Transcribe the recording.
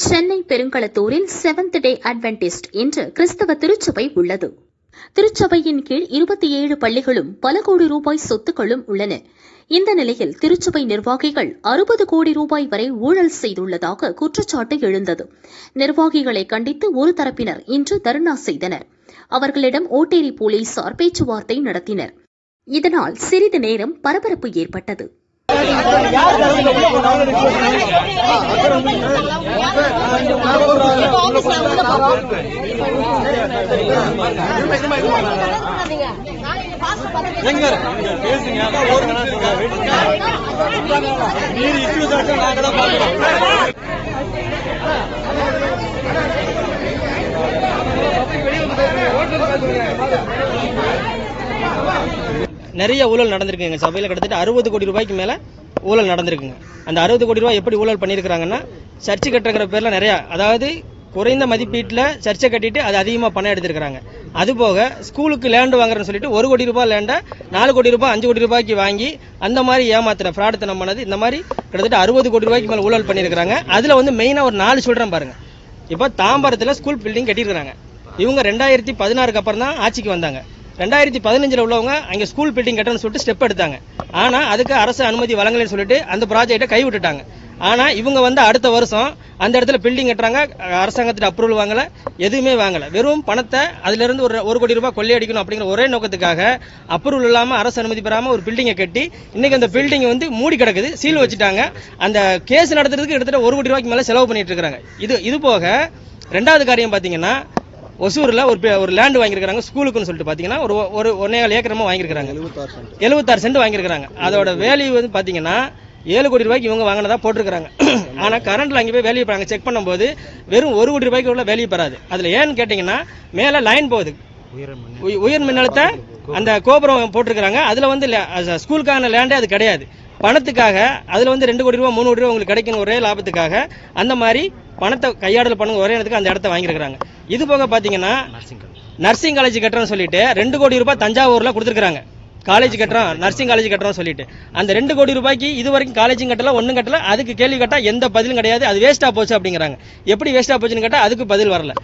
சென்னை பெருங்களத்தூரில் seventh day adventist என்ற கிறிஸ்தவ திருச்சபை உள்ளது. திருச்சபையின் கீழ் இருபத்தி ஏழு பள்ளிகளும் பல கோடி ரூபாய் சொத்துக்களும் உள்ளன. இந்த நிலையில் திருச்சபை நிர்வாகிகள் அறுபது கோடி ரூபாய் வரை ஊழல் செய்துள்ளதாக குற்றச்சாட்டு எழுந்தது. நிர்வாகிகளை கண்டித்து ஒரு தரப்பினர் இன்று தர்ணா செய்தனர். அவர்களிடம் ஓட்டேரி போலீசார் பேச்சுவார்த்தை நடத்தினர். இதனால் சிறிது நேரம் பரபரப்பு ஏற்பட்டது. எங்க பேசுங்க ஒரு நீர் இஷ்யூ தான் நாங்க தான் பாக்குறோம் நிறைய ஊழல் நடந்திருக்குங்க. சபையில் கிட்டத்தட்ட அறுபது கோடி ரூபாய்க்கு மேல ஊழல் நடந்திருக்குங்க. அந்த அறுபது கோடி ரூபாய் எப்படி ஊழல் பண்ணியிருக்கிறாங்கன்னா சர்ச்சு கட்டுறங்கிற பேரில் நிறையா அதாவது குறைந்த மதிப்பீட்டில் சர்ச்சை கட்டிட்டு அது அதிகமாக பணம் எடுத்திருக்கிறாங்க. அதுபோக ஸ்கூலுக்கு லேண்டு வாங்குறேன்னு சொல்லிட்டு ஒரு கோடி ரூபாய் லேண்டை நாலு கோடி ரூபாய் அஞ்சு கோடி ரூபாய்க்கு வாங்கி அந்த மாதிரி ஏமாத்துற ஃப்ராடுத்தனம் பண்ணது இந்த மாதிரி கிட்டத்தட்ட அறுபது கோடி ரூபாய்க்கு மேலே ஊழல் பண்ணியிருக்கிறாங்க. அதில் வந்து மெயினாக ஒரு நாலு சொல்கிறேன் பாருங்கள் இப்போ தாம்பரத்தில் ஸ்கூல் பில்டிங் கட்டியிருக்கிறாங்க. இவங்க ரெண்டாயிரத்தி பதினாறுக்கு அப்புறம் தான் ஆட்சிக்கு வந்தாங்க. ரெண்டாயிரத்தி பதினஞ்சில் உள்ளவங்க அங்கே ஸ்கூல் பில்டிங் கட்டணும்னு சொல்லிட்டு ஸ்டெப் எடுத்தாங்க. ஆனால் அதுக்கு அரசு அனுமதி வழங்கலைன்னு சொல்லிட்டு அந்த ப்ராஜெக்டை கைவிட்டுட்டாங்க. ஆனால் இவங்க வந்து அடுத்த வருஷம் அந்த இடத்துல பில்டிங் கட்டுறாங்க. அரசாங்கத்திட்ட அப்ரூவல் வாங்கலை எதுவுமே வாங்கலை. வெறும் பணத்தை அதுலேருந்து ஒரு ஒரு கோடி ரூபாய் கொள்ளையடிக்கணும் அப்படிங்கிற ஒரே நோக்கத்துக்காக அப்ரூவல் இல்லாமல் அரசு அனுமதி பெறாமல் ஒரு பில்டிங்கை கட்டி இன்றைக்கி அந்த பில்டிங் வந்து மூடி கிடக்குது சீல் வச்சுட்டாங்க. அந்த கேஸ் நடத்துறதுக்கு கிட்டத்தட்ட ஒரு கோடி ரூபாய்க்கு மேலே செலவு பண்ணிட்டு இருக்கிறாங்க. இது இது போக ரெண்டாவது காரியம் பார்த்தீங்கன்னா ஒசூர்ல ஒரு ஒரு லேண்ட் வாங்கியிருக்காங்க ஸ்கூலுக்குன்னு சொல்லிட்டு பாத்தீங்கன்னா ஒரு ஒரு ஒன்னே கால் ஏக்கரமா வாங்கியிருக்காங்க எழுபத்தாறு சென்ட். வாங்கியிருக்காங்க அதோட வேல்யூ வந்து பாத்தீங்கன்னா ஏழு கோடி ரூபாய்க்கு இவங்க வாங்கினதா போட்டிருக்காங்க ஆனா கரண்ட்ல அங்கே போய் வேல்யூ பாருங்க செக் பண்ணும்போது வெறும் ஒரு கோடி ரூபாய்க்கு உள்ள வேல்யூ பெறாது. அதுல ஏன்னு கேட்டீங்கன்னா மேல லைன் போகுது. உய- உயர் மின்னழுத்த அந்த கோபுரம் போட்டிருக்காங்க அதுல வந்து ஸ்கூலுக்கான லேண்டே அது கிடையாது. பணத்துக்காக அதுல வந்து ரெண்டு கோடி ரூபாய் மூணு கோடி ரூபாய் உங்களுக்கு கிடைக்கும் ஒரே லாபத்துக்காக அந்த மாதிரி பணத்தை கையாடல் பண்ணுங்க ஒரே இடத்துக்கு அந்த இடத்த வாங்கியிருக்காங்க இது போக பாத்தீங்கன்னா நர்சிங் காலேஜ் கட்டுறோம்னு சொல்லிட்டு ரெண்டு கோடி ரூபாய் தஞ்சாவூர்ல கொடுத்துருக்காங்க காலேஜ் கட்டுறோம் நர்சிங் காலேஜ் கட்டுறோம் சொல்லிட்டு. அந்த ரெண்டு கோடி ரூபாய்க்கு இது வரைக்கும் காலேஜும் கட்டல ஒன்றும் கட்டல. அதுக்கு கேள்வி கேட்டா எந்த பதிலும் கிடையாது. அது வேஸ்டா போச்சு அப்படிங்கிறாங்க. எப்படி வேஸ்டா போச்சுன்னு கேட்டா அதுக்கு பதில் வரல.